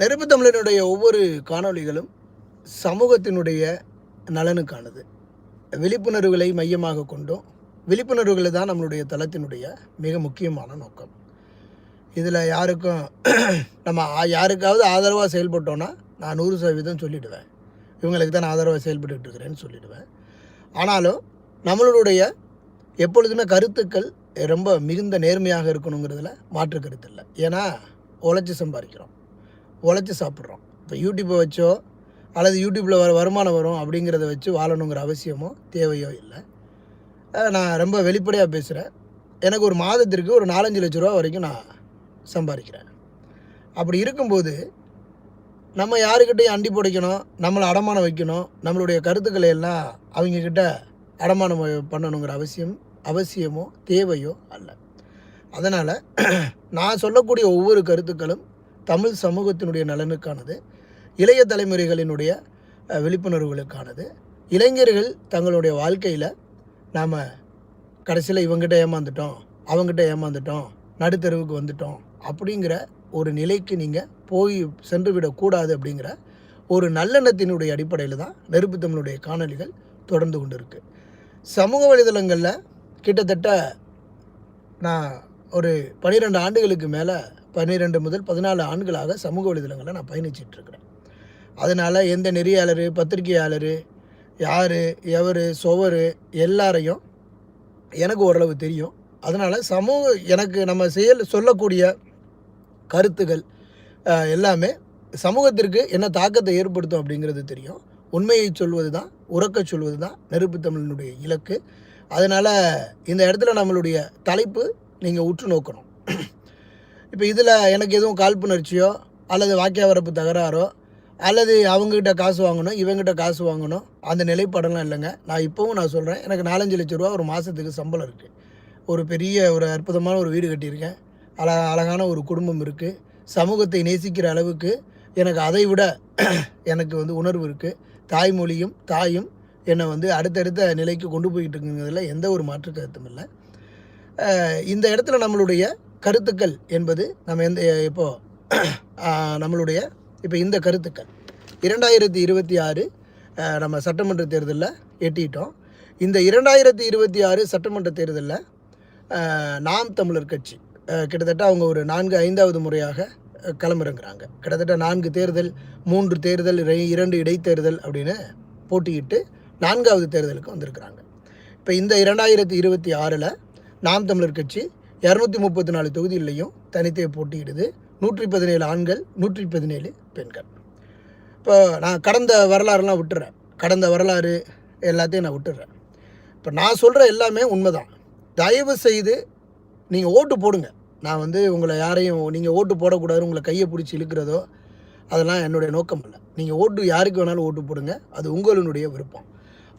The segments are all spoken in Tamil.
நெருப்பு தமிழனுடைய ஒவ்வொரு காணொளிகளும் சமூகத்தினுடைய நலனுக்கானது. விழிப்புணர்வுகளை மையமாக கொண்டும். விழிப்புணர்வுகளை தான் நம்மளுடைய தளத்தினுடைய மிக முக்கியமான நோக்கம். இதில் யாருக்கும் நம்ம யாருக்காவது ஆதரவாக செயல்பட்டோன்னா நான் நூறு சதவீதம் சொல்லிடுவேன். இவங்களுக்கு தான் ஆதரவாக செயல்பட்டுட்டு இருக்கிறேன்னு சொல்லிடுவேன். ஆனாலும் நம்மளுடைய எப்பொழுதுமே கருத்துக்கள் ரொம்ப மிகுந்த நேர்மையாக இருக்கணுங்கிறதுல மாற்று கருத்து இல்லை. ஏன்னா உழைச்சி சம்பாதிக்கிறோம். உழைச்சி சாப்பிட்றோம். இப்போ யூடியூப்பை வச்சோ அல்லது யூடியூப்பில் வர வருமானம் வரும் அப்படிங்கிறத வச்சு வாழணுங்கிற அவசியமோ தேவையோ இல்லை. நான் ரொம்ப வெளிப்படையாக பேசுகிறேன் எனக்கு ஒரு மாதத்திற்கு ஒரு நாலஞ்சு லட்ச ரூபா வரைக்கும் நான் சம்பாதிக்கிறேன். அப்படி இருக்கும்போது நம்ம யாருக்கிட்டையும் அண்டி புடைக்கணும் நம்மளை அடமானம் வைக்கணும் நம்மளுடைய கருத்துக்களை எல்லாம் அவங்கக்கிட்ட அடமானம் பண்ணணுங்கிற அவசியம் அவசியமோ தேவையோ அல்ல. அதனால் நான் சொல்லக்கூடிய ஒவ்வொரு கருத்துக்களும் தமிழ் சமூகத்தினுடைய நலனுக்கானது இளைய தலைமுறைகளினுடைய விழிப்புணர்வுகளுக்கானது. இளைஞர்கள் தங்களுடைய வாழ்க்கையில் நாம் கடைசியில் இவங்ககிட்ட ஏமாந்துட்டோம் அவங்ககிட்ட ஏமாந்துட்டோம் நடுத்தருவுக்கு வந்துட்டோம் அப்படிங்கிற ஒரு நிலைக்கு நீங்கள் போய் சென்று விடக்கூடாது அப்படிங்கிற ஒரு நல்லெண்ணத்தினுடைய அடிப்படையில் தான் நெருப்பு தமிழுடைய காணொளிகள் தொடர்ந்து கொண்டு இருக்குது சமூக வலைதளங்களில் கிட்டத்தட்ட நான் ஒரு பன்னிரெண்டு ஆண்டுகளுக்கு மேலே பன்னிரெண்டு முதல் பதினாலு ஆண்களாக சமூக வலைதளங்களில் நான் பயணிச்சிட்டு இருக்கிறேன் அதனால் எந்த நெறியாளர் பத்திரிகையாளர் யார் எவர் சுவர் எல்லாரையும் எனக்கு ஓரளவு தெரியும். அதனால் சமூக எனக்கு நம்ம செயல் சொல்லக்கூடிய கருத்துகள் எல்லாமே சமூகத்திற்கு என்ன தாக்கத்தை ஏற்படுத்தும் அப்படிங்கிறது தெரியும். உண்மையை சொல்வது தான் உறக்க சொல்வது தான் நெருப்பு தமிழனுடைய இலக்கு. அதனால் இந்த இடத்துல நம்மளுடைய தலைப்பு நீங்கள் உற்று நோக்கணும். இப்போ இதில் எனக்கு எதுவும் காழ்ப்புணர்ச்சியோ அல்லது வாக்கிய வரப்பு தகராறோ அல்லது அவங்ககிட்ட காசு வாங்கணும் இவங்ககிட்ட காசு வாங்கணும் அந்த நிலைப்பாடெல்லாம் இல்லைங்க. நான் இப்போவும் நான் சொல்கிறேன் எனக்கு நாலஞ்சு லட்ச ரூபா ஒரு மாதத்துக்கு சம்பளம் இருக்குது ஒரு பெரிய ஒரு அற்புதமான ஒரு வீடு கட்டியிருக்கேன். அழ அழகான ஒரு குடும்பம் இருக்குது சமூகத்தை நேசிக்கிற அளவுக்கு எனக்கு அதை விட எனக்கு வந்து உணர்வு இருக்குது தாய்மொழியும் தாயும் என்னை வந்து அடுத்தடுத்த நிலைக்கு கொண்டு போயிட்டு இருக்குங்கிறதுல எந்த ஒரு மாற்று கருத்தும் இல்லை. இந்த இடத்துல நம்மளுடைய கருத்துக்கள் என்பது நம்ம எந்த இப்போது நம்மளுடைய இப்போ இந்த கருத்துக்கள். இரண்டாயிரத்தி இருபத்தி ஆறு நம்ம சட்டமன்ற தேர்தலில் எட்டிட்டோம். இந்த இரண்டாயிரத்தி இருபத்தி ஆறு சட்டமன்ற தேர்தலில் நாம் தமிழர் கட்சி கிட்டத்தட்ட அவங்க ஒரு நான்கு ஐந்தாவது முறையாக களமிறங்குறாங்க. கிட்டத்தட்ட நான்கு தேர்தல் மூன்று தேர்தல் இரண்டு இடைத்தேர்தல் அப்படின்னு போட்டியிட்டு நான்காவது தேர்தலுக்கு வந்திருக்கிறாங்க. இப்போ இந்த இரண்டாயிரத்தி இருபத்தி ஆறில் நாம் தமிழர் கட்சி இரநூத்தி முப்பத்தி நாலு தொகுதியிலையும் தனித்தே போட்டியிடுது. நூற்றி பதினேழு ஆண்கள் நூற்றி பதினேழு பெண்கள். இப்போ நான் கடந்த வரலாறுலாம் விட்டுறேன். கடந்த வரலாறு எல்லாத்தையும் நான் விட்டுறேன். இப்போ நான் சொல்கிற எல்லாமே உண்மைதான். தயவு செய்து நீங்கள் ஓட்டு போடுங்க. நான் வந்து உங்களை யாரையும் நீங்கள் ஓட்டு போடக்கூடாது உங்களை கையை பிடிச்சி இழுக்கிறதோ அதெல்லாம் என்னுடைய நோக்கம் இல்லை நீங்கள் ஓட்டு யாருக்கு வேணாலும் ஓட்டு போடுங்க. அது உங்களுடைய விருப்பம்.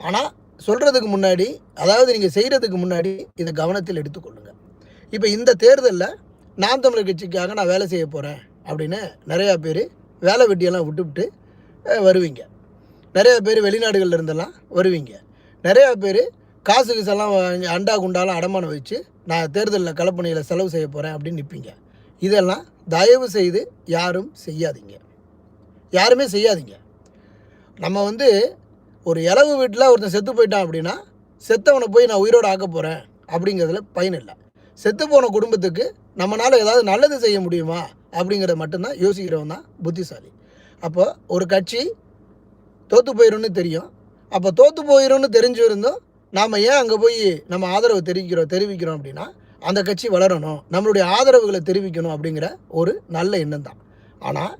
ஆனால் சொல்கிறதுக்கு முன்னாடி அதாவது நீங்கள் செய்கிறதுக்கு முன்னாடி இதை கவனத்தில் எடுத்துக்கொள்ளுங்கள் இப்போ இந்த தேர்தலில் நாம் தமிழர் கட்சிக்காக நான் வேலை செய்ய போகிறேன் அப்படின்னு நிறையா பேர் வேலை வெட்டியெல்லாம் விட்டுவிட்டு வருவீங்க. நிறையா பேர் வெளிநாடுகள்ல இருந்தெல்லாம் வருவீங்க. நிறையா பேர் காசு கீசெல்லாம் அண்டா குண்டாலாம் அடமானம் வச்சு நான் தேர்தலில் களப்பணியில் செலவு செய்ய போகிறேன் அப்படின்னு நிற்பீங்க இதெல்லாம் தயவு செய்து யாரும் செய்யாதீங்க. யாருமே செய்யாதீங்க. நம்ம வந்து ஒரு இளவு வீட்டில் ஒருத்தன் செத்து போயிட்டான் அப்படின்னா செத்தவனை போய் நான் உயிரோடு ஆக்க போகிறேன் அப்படிங்கிறதுல பயன் இல்லை. செத்து போன குடும்பத்துக்கு நம்மளால் ஏதாவது நல்லது செய்ய முடியுமா? அப்படிங்கிறத மட்டும்தான் யோசிக்கிறவன் தான் புத்திசாலி. அப்போ ஒரு கட்சி தோற்று போயிடும்னு தெரியும். அப்போ தோற்று போயிடும்னு தெரிஞ்சு இருந்தும் நாம் ஏன் அங்கே போய் நம்ம ஆதரவு தெரிவிக்கிறோம் தெரிவிக்கிறோம் அப்படின்னா அந்த கட்சி வளரணும். நம்மளுடைய ஆதரவுகளை தெரிவிக்கணும் அப்படிங்கிற ஒரு நல்ல எண்ணம் தான். ஆனால்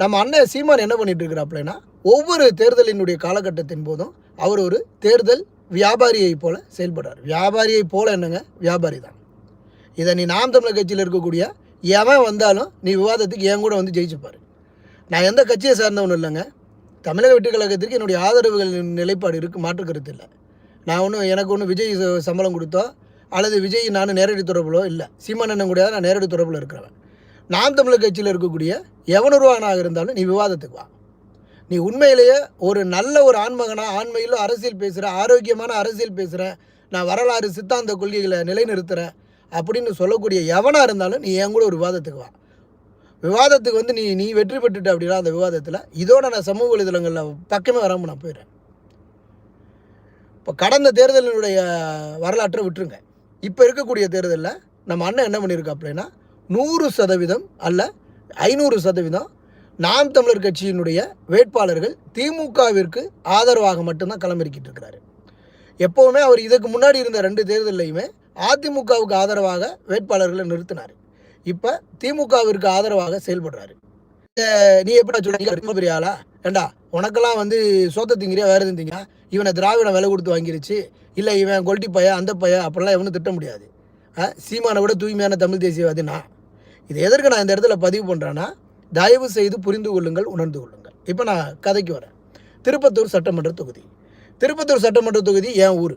நம்ம அண்ணன் சீமான் என்ன பண்ணிட்டு இருக்கிறாப்லனா ஒவ்வொரு தேர்தலினுடைய காலகட்டத்தின் போதும் அவர் ஒரு தேர்தல் வியாபாரியை போல செயல்படுறார். வியாபாரியை போல என்னங்க? வியாபாரி தான். இதை நீ நாம் தமிழர் கட்சியில் இருக்கக்கூடிய எவன் வந்தாலும் நீ விவாதத்துக்கு என் கூட வந்து ஜெயிச்சுப்பார். நான் எந்த கட்சியை சார்ந்தவனும் இல்லைங்க. தமிழக வெற்றி கழகத்திற்கு என்னுடைய ஆதரவுகள் நிலைப்பாடு இருக்குது மாற்று கருத்து இல்லை. நான் ஒன்றும் எனக்கு ஒன்றும் விஜய் சம்பளம் கொடுத்தோ அல்லது விஜய் நான் நேரடி தொடர்புலோ இல்லை. சீமானண்ணன் கூட நான் நேரடி தொடர்பில் இருக்கிறவன். நாம் தமிழர் கட்சியில் இருக்கக்கூடிய எவனுருவானாக இருந்தாலும் நீ விவாதத்துக்கு வா. நீ உண்மையிலேயே ஒரு நல்ல ஒரு ஆண்மகனாக ஆண்மையிலும் அரசியல் பேசுகிற ஆரோக்கியமான அரசியல் பேசுகிறேன் நான் வரலாறு சித்தாந்த கொள்கைகளை நிலைநிறுத்துகிறேன் அப்படின்னு சொல்லக்கூடிய எவனாக இருந்தாலும் நீ என் கூட ஒரு விவாதத்துக்கு வா. விவாதத்துக்கு வந்து நீ நீ வெற்றி பெற்றுட்ட அப்படின்னா அந்த விவாதத்தில் இதோட நான் சமூக வலைதளங்களில் பக்கமே வராமல் நான் போயிடுறேன். இப்போ கடந்த தேர்தலினுடைய வரலாற்றை விட்டுருங்க. இப்போ இருக்கக்கூடிய தேர்தலில் நம்ம அண்ணன் என்ன பண்ணியிருக்கா அப்படின்னா நூறு சதவீதம் அல்ல ஐநூறு சதவீதம் நாம் தமிழர் கட்சியினுடைய வேட்பாளர்கள் திமுகவிற்கு ஆதரவாக மட்டும்தான் களமிறக்கிட்டு இருக்கிறாரு. எப்போவுமே அவர் இதுக்கு முன்னாடி இருந்த ரெண்டு தேர்தல்லையுமே அதிமுகவுக்கு ஆதரவாக வேட்பாளர்களை நிறுத்தினார். இப்போ திமுகவிற்கு ஆதரவாக செயல்படுறாரு. நீ எப்படி சொல்ல பெரிய ஆளா? ஏண்டா உனக்கெல்லாம் வந்து சோத்த திங்கிறியா வேறு எதுவும் இவனை திராவிடம் விலை கொடுத்து வாங்கிருச்சு. இல்லை இவன் கொல்ட்டி பைய அந்த பைய அப்படிலாம் எவனும் திட்ட முடியாது. ஆ, சீமானை விட தூய்மையான தமிழ் தேசியவாதி நான். இது எதற்கு நான் இந்த இடத்துல பதிவு பண்ணுறேன்னா தயவு செய்து புரிந்து கொள்ளுங்கள் உணர்ந்து கொள்ளுங்கள். இப்போ நான் கதைக்கு வரேன். திருப்பத்தூர் சட்டமன்ற தொகுதி. திருப்பத்தூர் சட்டமன்ற தொகுதி என் ஊர்?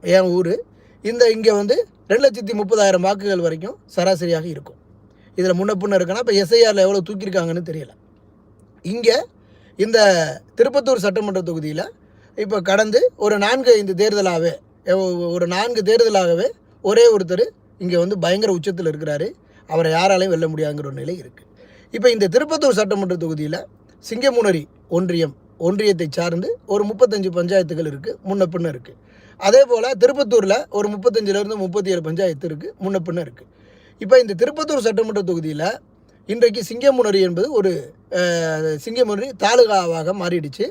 என் ஊர்? இந்த இங்கே வந்து ரெண்டு லட்சத்தி முப்பதாயிரம் வாக்குகள் வரைக்கும் சராசரியாக இருக்கும். இதில் முன்ன பின்ன இருக்குன்னா இப்போ எஸ்ஐஆரில் எவ்வளோ தூக்கியிருக்காங்கன்னு தெரியல. இங்கே இந்த திருப்பத்தூர் சட்டமன்ற தொகுதியில் இப்போ கடந்து ஒரு நான்கு ஐந்து தேர்தலாகவே ஒரு நான்கு தேர்தலாகவே ஒரே ஒருத்தர் இங்கே வந்து பயங்கர உச்சத்தில் இருக்கிறாரு. அவரை யாராலையும் வெல்ல முடியாங்கிற ஒரு நிலை இருக்குது இப்போ இந்த திருப்பத்தூர் சட்டமன்ற தொகுதியில் சிங்கமுனரி ஒன்றியம் ஒன்றியத்தை சார்ந்து ஒரு முப்பத்தஞ்சு பஞ்சாயத்துகள் இருக்குது முன்ன பின்ன இருக்குது அதே போல் திருப்பத்தூரில் ஒரு முப்பத்தஞ்சிலேருந்து முப்பத்தி ஏழு பஞ்சாயத்து இருக்குது முன்ன பின்ன இருக்குது இப்போ இந்த திருப்பத்தூர் சட்டமன்ற தொகுதியில் இன்றைக்கு சிங்கமுனரி என்பது ஒரு சிங்கமுனரி தாலுகாவாக மாறிடுச்சு.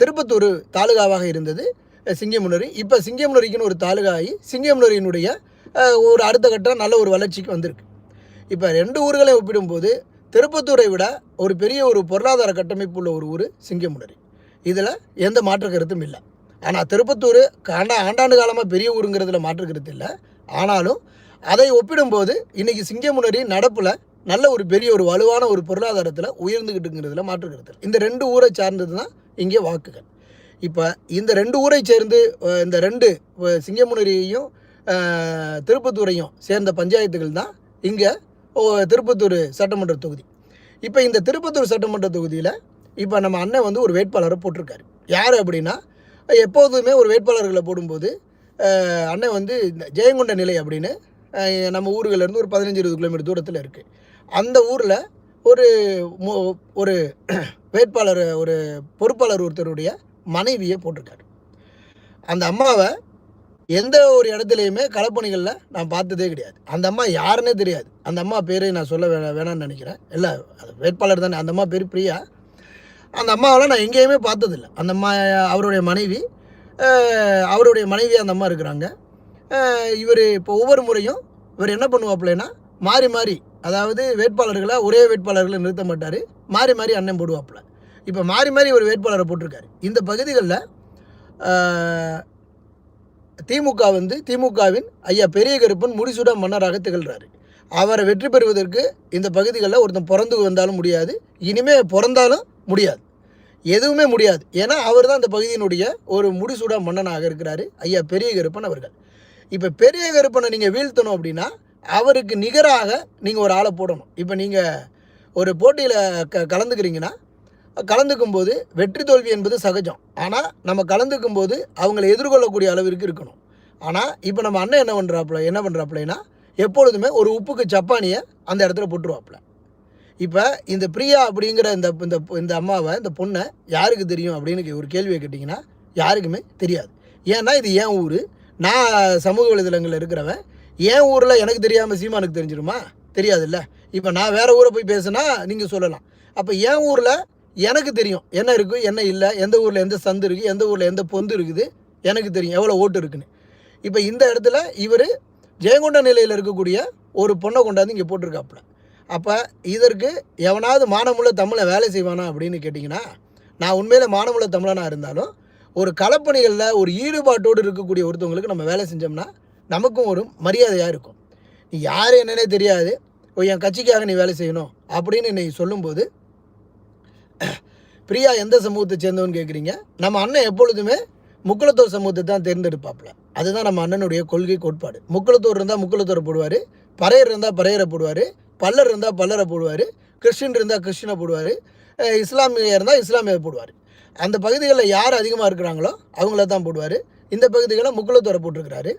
திருப்பத்தூர் தாலுகாவாக இருந்தது சிங்கமுனரி. இப்போ சிங்கமுனரிக்குன்னு ஒரு தாலுகா ஆகி சிங்கமுனரியினுடைய ஒரு அடுத்த கட்டம் நல்ல ஒரு வளர்ச்சிக்கு வந்திருக்கு. இப்போ ரெண்டு ஊர்களை ஒப்பிடும்போது திருப்பத்தூரை விட ஒரு பெரிய ஒரு பொருளாதார கட்டமைப்பு உள்ள ஒரு ஊர் சிங்கமுனரி. இதில் எந்த மாற்று கருத்தும் இல்லை. ஆனால் திருப்பத்தூர் ஆண்டா ஆண்டாண்டு காலமாக பெரிய ஊருங்கிறதுல மாற்றுக்கிறது இல்லை. ஆனாலும் அதை ஒப்பிடும்போது இன்றைக்கி சிங்கமுனரி நடப்பில் நல்ல ஒரு பெரிய ஒரு வலுவான ஒரு பொருளாதாரத்தில் உயர்ந்துக்கிட்டுங்கிறதுல மாற்றுக்கிறது இல்லை. இந்த ரெண்டு ஊரை சார்ந்தது தான் இங்கே வாக்குகள். இப்போ இந்த ரெண்டு ஊரை சேர்ந்து இந்த ரெண்டு சிங்கமுனரியையும் திருப்பத்தூரையும் சேர்ந்த பஞ்சாயத்துகள் தான் இங்கே திருப்பத்தூர் சட்டமன்ற தொகுதி. இப்போ இந்த திருப்பத்தூர் சட்டமன்ற தொகுதியில் இப்போ நம்ம அண்ணன் வந்து ஒரு வேட்பாளரை போட்டிருக்காரு. யார் அப்படின்னா எப்போதுமே ஒரு வேட்பாளர்களை போடும்போது அண்ணன் வந்து இந்த ஜெயங்கொண்ட நிலை அப்படின்னு நம்ம ஊர்கள்லேருந்து ஒரு பதினஞ்சு இருபது கிலோமீட்டர் தூரத்தில் இருக்குது அந்த ஊரில் ஒரு ஒரு வேட்பாளர் ஒரு பொறுப்பாளர் ஒருத்தருடைய மனைவியை போட்டிருக்காரு. அந்த அம்மாவை எந்த ஒரு இடத்துலையுமே களப்பணிகளில் நான் பார்த்ததே கிடையாது. அந்த அம்மா யாருன்னே தெரியாது. அந்த அம்மா பேரை நான் சொல்ல வே வேணாம்னு நினைக்கிறேன். இல்லை அது வேட்பாளர் தானே. அந்த அம்மா பேர் பிரியா. அந்த அம்மாவெல்லாம் நான் எங்கேயுமே பார்த்ததில்ல. அந்த அம்மா அவருடைய மனைவி அவருடைய மனைவி அந்த அம்மா இருக்கிறாங்க. இவர் இப்போ ஒவ்வொரு முறையும் இவர் என்ன பண்ணுவாப்புலன்னா மாறி மாறி அதாவது வேட்பாளர்களை ஒரே வேட்பாளர்களை நிறுத்த மாட்டார். மாறி மாறி அண்ணன் போடுவாப்புல. இப்போ மாறி மாறி ஒரு வேட்பாளரை போட்டிருக்காரு. இந்த பகுதிகளில் திமுக வந்து திமுகவின் ஐயா பெரிய கருப்பன் முடிசூடா மன்னராக திகழ்கிறாரு அவரை வெற்றி பெறுவதற்கு இந்த பகுதிகளில் ஒருத்தன் பிறந்து வந்தாலும் முடியாது. இனிமே பிறந்தாலும் முடியாது. எதுவுமே முடியாது. ஏன்னா அவர் தான் அந்த பகுதியினுடைய ஒரு முடிசூடா மன்னனாக இருக்கிறாரு. ஐயா பெரிய கருப்பன் அவர்கள். இப்போ பெரிய கருப்பனை நீங்கள் வீழ்த்தணும் அப்படின்னா அவருக்கு நிகராக நீங்கள் ஒரு ஆளை போடணும். இப்போ நீங்கள் ஒரு போட்டியில் க கலந்துக்கிறீங்கன்னா கலந்துக்கும் போது வெற்றி தோல்வி என்பது சகஜம். ஆனால் நம்ம கலந்துக்கும் போது அவங்களை எதிர்கொள்ளக்கூடிய அளவிற்கு இருக்கணும். ஆனால் இப்போ நம்ம அண்ணன் என்ன பண்ணுறாப்புல என்ன பண்ணுறாப்புலன்னா எப்பொழுதுமே ஒரு உப்புக்கு சப்பானியை அந்த இடத்துல போட்டுருவாப்புல. இப்போ இந்த பிரியா அப்படிங்கிற இந்த இந்த இந்த அம்மாவை இந்த பொண்ணை யாருக்கு தெரியும் அப்படின்னு ஒரு கேள்வியை கேட்டிங்கன்னா யாருக்குமே தெரியாது. ஏன்னா இது என் ஊர். நான் சமூக வலைதளங்களில் இருக்கிறவன். என் ஊரில் எனக்கு தெரியாமல் சீமானுக்கு தெரிஞ்சிருமா? தெரியாதுல்ல. இப்போ நான் வேறு ஊரை போய் பேசுனா நீங்கள் சொல்லலாம். அப்போ என் ஊரில் எனக்கு தெரியும். என்ன இருக்குது என்ன இல்லை எந்த ஊரில் எந்த சந்து இருக்குது எந்த ஊரில் எந்த பொந்து இருக்குது எனக்கு தெரியும். எவ்வளோ ஓட்டு இருக்குன்னு. இப்போ இந்த இடத்துல இவர் ஜெயங்கொண்ட நிலையில் இருக்கக்கூடிய ஒரு பொண்ணை கொண்டாந்து இங்கே போட்டிருக்காப்புல. அப்போ இதற்கு எவனாவது மானமுள்ள தமிழை வேலை செய்வானா அப்படின்னு கேட்டிங்கன்னா நான் உண்மையில் மானமுள்ள தமிழனாக இருந்தாலும் ஒரு களப்பணிகளில் ஒரு ஈடுபாட்டோடு இருக்கக்கூடிய ஒருத்தவங்களுக்கு நம்ம வேலை செஞ்சோம்னா நமக்கும் ஒரு மரியாதையாக இருக்கும். நீ யார் என்னன்னே தெரியாது. ஓ என் கட்சிக்காக நீ வேலை செய்யணும் அப்படின்னு நீ சொல்லும்போது பிரியா எந்த சமூகத்தை சேர்ந்தவன்னு கேட்குறீங்க நம்ம அண்ணன் எப்பொழுதுமே முக்குளத்தோர் சமூகத்தை தான் தேர்ந்தெடுப்பாப்புல. அதுதான் நம்ம அண்ணனுடைய கொள்கை கோட்பாடு. முக்குளத்தோர் இருந்தால் முக்குளத்தோரை போடுவார் பறையர் இருந்தால் பறையரை போடுவார் பல்லர் இருந்தால் பல்லரை போடுவார் கிறிஸ்டின் இருந்தால் கிறிஸ்டினை போடுவார் இஸ்லாமிய இருந்தால் இஸ்லாமியை போடுவார். அந்த பகுதிகளில் யார் அதிகமாக இருக்கிறாங்களோ அவங்கள தான் போடுவார். இந்த பகுதிகளில் முக்குளத்துறை போட்டிருக்கிறாரு.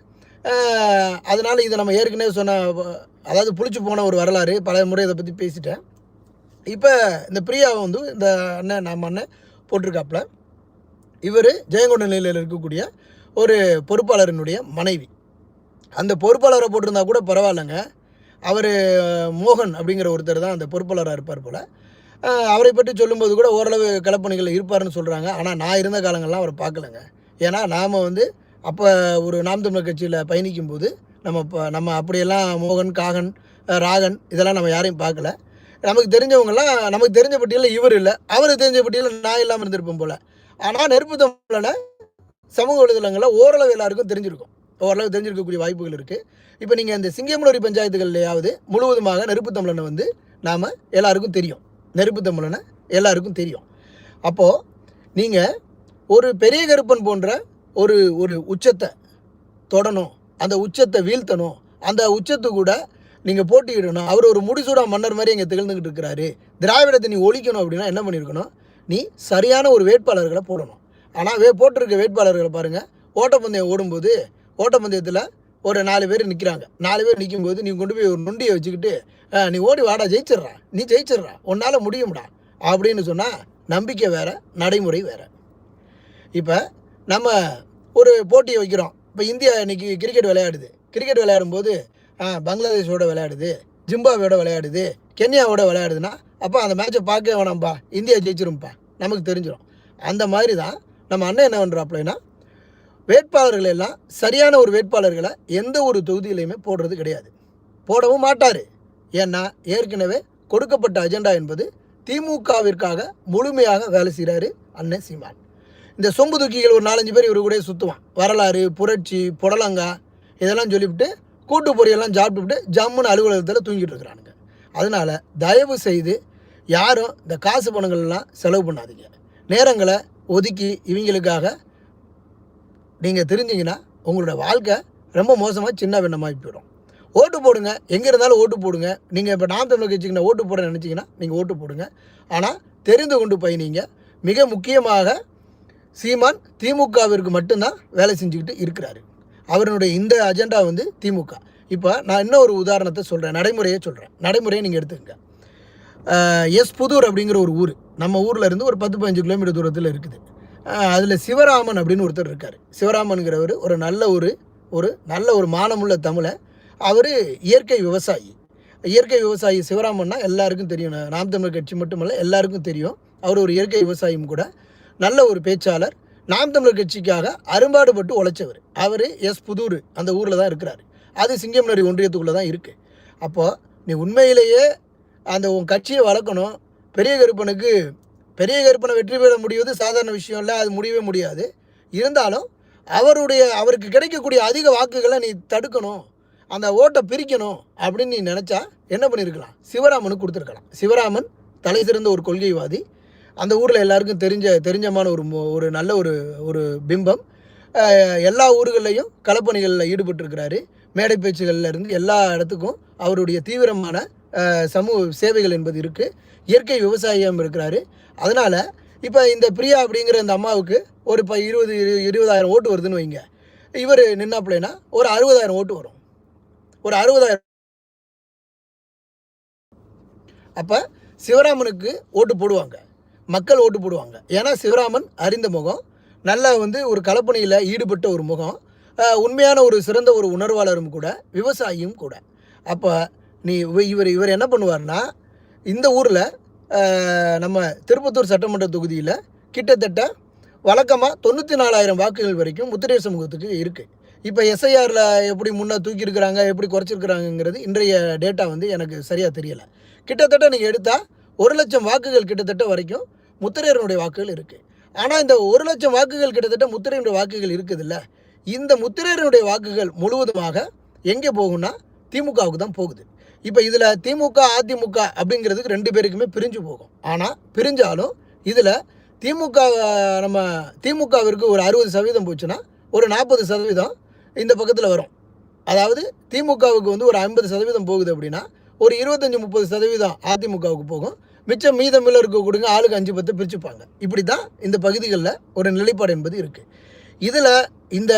அதனால் இதை நம்ம ஏற்கனவே சொன்ன அதாவது புளிச்சு போன ஒரு வரலாறு பல முறை இதை பற்றி பேசிட்டேன். இப்போ இந்த பிரியாவை வந்து இந்த அண்ணன் நம்ம அண்ணன் போட்டிருக்காப்புல. இவர் ஜெயங்கொண்ட நிலையில் இருக்கக்கூடிய ஒரு பொறுப்பாளரினுடைய மனைவி. அந்த பொறுப்பாளரை போட்டிருந்தா கூட பரவாயில்லைங்க. அவர் மோகன் அப்படிங்கிற ஒருத்தர் தான் அந்த பொறுப்பாளராக இருப்பார் போல். அவரை பற்றி சொல்லும்போது கூட ஓரளவு கலப்பணிகள் இருப்பார்னு சொல்கிறாங்க ஆனால் நான் இருந்த காலங்கள்லாம் அவரை பார்க்கலங்க. ஏன்னா நாம் வந்து அப்போ ஒரு நாம் தமிழர் கட்சியில் பயணிக்கும் போது நம்ம இப்போ நம்ம அப்படியெல்லாம் மோகன் காகன் ராகன் இதெல்லாம் நம்ம யாரையும் பார்க்கல. நமக்கு தெரிஞ்சவங்கெல்லாம் நமக்கு தெரிஞ்ச பட்டியலில் இவர் இல்லை. அவருக்கு தெரிஞ்ச பட்டியலில் நான் இல்லாமல் இருந்திருப்பேன் போல். ஆனால் நெருப்பு தமிழனை சமூக வலைதளங்களில் ஓரளவு எல்லாருக்கும் தெரிஞ்சிருக்கும். ஓரளவு தெரிஞ்சிருக்கக்கூடிய வாய்ப்புகள் இருக்குது இப்போ நீங்கள் அந்த சிங்கமுனரி பஞ்சாயத்துகள்லையாவது முழுவதுமாக நெருப்பு தமிழனை வந்து நாம் எல்லாருக்கும் தெரியும். நெருப்பு தமிழனை எல்லாருக்கும் தெரியும். அப்போது நீங்கள் ஒரு பெரிய கருப்பன் போன்ற ஒரு ஒரு உச்சத்தை தொடணும் அந்த உச்சத்தை வீழ்த்தணும் அந்த உச்சத்து கூட நீங்கள் போட்டியிடணும். அவர் ஒரு முடிசூடா மன்னர் மாதிரி இங்கே திகழ்ந்துக்கிட்டு இருக்கிறாரு. திராவிடத்தை நீ ஒழிக்கணும் அப்படின்னா என்ன பண்ணியிருக்கணும்? நீ சரியான ஒரு வேட்பாளர்களை போடணும். ஆனால் வே போட்டிருக்க வேட்பாளர்களை பாருங்கள் ஓட்டப்பந்தயம் ஓடும்போது ஓட்டப்பந்தயத்தில் ஒரு நாலு பேர் நிற்கிறாங்க நாலு பேர் நிற்கும்போது நீ கொண்டு போய் ஒரு நொண்டியை வச்சுக்கிட்டு நீ ஓடி வாடா ஜெயிச்சிட்றா நீ ஜெயிச்சிட்றா உன்னால் முடியும்டா அப்படின்னு சொன்னால் நம்பிக்கை வேறு நடைமுறை வேறு. இப்போ நம்ம ஒரு போட்டியை வைக்கிறோம். இப்போ இந்தியா இன்றைக்கி கிரிக்கெட் விளையாடுது. கிரிக்கெட் விளையாடும்போது பங்களாதேஷோட விளையாடுது ஜிம்பாவோட விளையாடுது கென்யாவோட விளையாடுதுன்னா அப்போ அந்த மேட்சை பார்க்கவே வேணாம்ப்பா இந்தியா ஜெயிச்சிரும்ப்பா நமக்கு தெரிஞ்சிடும் அந்த மாதிரி தான் நம்ம அண்ணன் என்ன பண்ணுறாப்புலன்னா வேட்பாளர்கள் எல்லாம் சரியான ஒரு வேட்பாளர்களை எந்த ஒரு தொகுதியிலையுமே போடுறது கிடையாது. போடவும் மாட்டார். ஏன்னா ஏற்கனவே கொடுக்கப்பட்ட அஜெண்டா என்பது திமுகவிற்காக முழுமையாக வேலை செய்கிறாரு அண்ணன் சீமான். இந்த சொம்பு தூக்கிகள் ஒரு நாலஞ்சு பேர் இவரு கூட சுற்றுவான் வரலாறு புரட்சி புடலங்கா இதெல்லாம் சொல்லிவிட்டு கூட்டு பொரியெல்லாம் சாப்பிட்டுவிட்டு ஜம்முன்னு அலுவலகத்தில் தூங்கிட்டு இருக்கிறானுங்க. அதனால் தயவு செய்து யாரும் இந்த காசு பணங்கள்லாம் செலவு பண்ணாதீங்க. நேரங்களை ஒதுக்கி இவங்களுக்காக நீங்கள் தெரிஞ்சிங்கன்னா உங்களோட வாழ்க்கை ரொம்ப மோசமாக சின்ன பின்னமாகி போயிடும். ஓட்டு போடுங்க. எங்கே இருந்தாலும் ஓட்டு போடுங்க. நீங்கள் இப்போ நாம் தமிழர் கட்சிக்கு ஓட்டு போட நினச்சிங்கன்னா நீங்கள் ஓட்டு போடுங்க. ஆனால் தெரிந்து கொண்டு பயணிங்க மிக முக்கியமாக சீமான் திமுகவிற்கு மட்டும்தான் வேலை செஞ்சுக்கிட்டு இருக்கிறாரு. அவருடைய இந்த அஜெண்டா வந்து திமுக. இப்போ நான் இன்னும் ஒரு உதாரணத்தை சொல்கிறேன் நடைமுறையை சொல்கிறேன் நடைமுறையை நீங்கள் எடுத்துக்கங்க. எஸ் புதூர் அப்படிங்கிற ஒரு ஊர். நம்ம ஊரில் இருந்து ஒரு பத்து பதினஞ்சு கிலோமீட்டர் தூரத்தில் இருக்குது. அதில் சிவராமன் அப்படின்னு ஒருத்தர் இருக்கார். சிவராமனுங்கிறவர் ஒரு நல்ல ஒரு ஒரு நல்ல ஒரு மானமுள்ள தமிழை. அவர் இயற்கை விவசாயி. இயற்கை விவசாயி சிவராமன்னா எல்லாருக்கும் தெரியும். நாம் தமிழர் கட்சி மட்டுமல்ல எல்லாருக்கும் தெரியும். அவர் ஒரு இயற்கை விவசாயியும் கூட. நல்ல ஒரு பேச்சாளர். நாம் தமிழர் கட்சிக்காக அரும்பாடுபட்டு உழைச்சவர். அவர் எஸ் புதூர் அந்த ஊரில் தான் இருக்கிறார். அது சிங்கம்நரி ஒன்றியத்துக்குள்ளே தான் இருக்குது அப்போது நீ உண்மையிலேயே அந்த உன் கட்சியை வளர்க்கணும். பெரிய கருப்பனுக்கு பெரிய கருப்பனை வெற்றி பெற முடிவது சாதாரண விஷயம் இல்லை அது முடியவே முடியாது. இருந்தாலும் அவருடைய அவருக்கு கிடைக்கக்கூடிய அதிக வாக்குகளை நீ தடுக்கணும் அந்த ஓட்டை பிரிக்கணும் அப்படின்னு நீ நினச்சா என்ன பண்ணியிருக்கலாம் சிவராமனுக்கு கொடுத்துருக்கலாம். சிவராமன் தலை சிறந்த ஒரு கொள்கைவாதி. அந்த ஊரில் எல்லாருக்கும் தெரிஞ்ச தெரிஞ்சமான ஒரு ஒரு நல்ல ஒரு ஒரு பிம்பம். எல்லா ஊர்களையும் களப்பணிகளில் ஈடுபட்டிருக்கிறாரு. மேடை பேச்சுகளில் இருந்து எல்லா இடத்துக்கும் அவருடைய தீவிரமான சமூக சேவைகள் என்பது இருக்குது இயற்கை விவசாயம் இருக்கிறாரு. அதனால் இப்போ இந்த பிரியா அப்படிங்கிற இந்த அம்மாவுக்கு ஒரு இப்போ இருபது இரு- இருபதாயிரம் ஓட்டு வருதுன்னு வைங்க. இவர் நின்னாப்புலனா ஒரு அறுபதாயிரம் ஓட்டு வரும். ஒரு அறுபதாயிரம் அப்போ சிவராமனுக்கு ஓட்டு போடுவாங்க. மக்கள் ஓட்டு போடுவாங்க. ஏன்னா சிவராமன் அறிந்த முகம் நல்லா வந்து ஒரு கலப்பணியில் ஈடுபட்ட ஒரு முகம் உண்மையான ஒரு சிறந்த ஒரு உணர்வாளரும் கூட விவசாயியும் கூட. அப்போ நீ இவ- இவர் இவர் என்ன பண்ணுவார்னா இந்த ஊரில் நம்ம திருப்பத்தூர் சட்டமன்ற தொகுதியில் கிட்டத்தட்ட வழக்கமாக தொண்ணூற்றி நாலாயிரம் வாக்குகள் வரைக்கும் முத்திரை சமூகத்துக்கு இருக்குது இப்போ எஸ்ஐஆரில் எப்படி முன்னே தூக்கியிருக்கிறாங்க எப்படி குறைச்சிருக்கிறாங்கங்கிறது இன்றைய டேட்டா வந்து எனக்கு சரியாக தெரியலை. கிட்டத்தட்ட நீங்கள் எடுத்தால் ஒரு லட்சம் வாக்குகள் கிட்டத்தட்ட வரைக்கும் முத்திரையனுடைய வாக்குகள் இருக்குது ஆனால் இந்த ஒரு லட்சம் வாக்குகள் கிட்டத்தட்ட முத்திரையனுடைய வாக்குகள் இருக்குதுல்ல. இந்த முத்திரையனுடைய வாக்குகள் முழுவதுமாக எங்கே போகும்னா திமுகவுக்கு தான் போகுது. இப்போ இதில் திமுக அதிமுக அப்படிங்கிறதுக்கு ரெண்டு பேருக்குமே பிரிஞ்சு போகும். ஆனால் பிரிஞ்சாலும் இதில் திமுக நம்ம திமுகவிற்கு ஒரு அறுபது சதவீதம் போச்சுன்னா ஒரு நாற்பது சதவீதம் இந்த பக்கத்தில் வரும். அதாவது திமுகவுக்கு வந்து ஒரு ஐம்பது சதவீதம் போகுது அப்படின்னா ஒரு இருபத்தஞ்சி முப்பது சதவீதம் அதிமுகவுக்கு போகும். மிச்சம் மீதமில்ல இருக்க கொடுங்க ஆளுக்கு அஞ்சு பத்து பிரிச்சுப்பாங்க. இப்படி தான் இந்த பகுதிகளில் ஒரு நிலைப்பாடு என்பது இருக்குது இதில் இந்த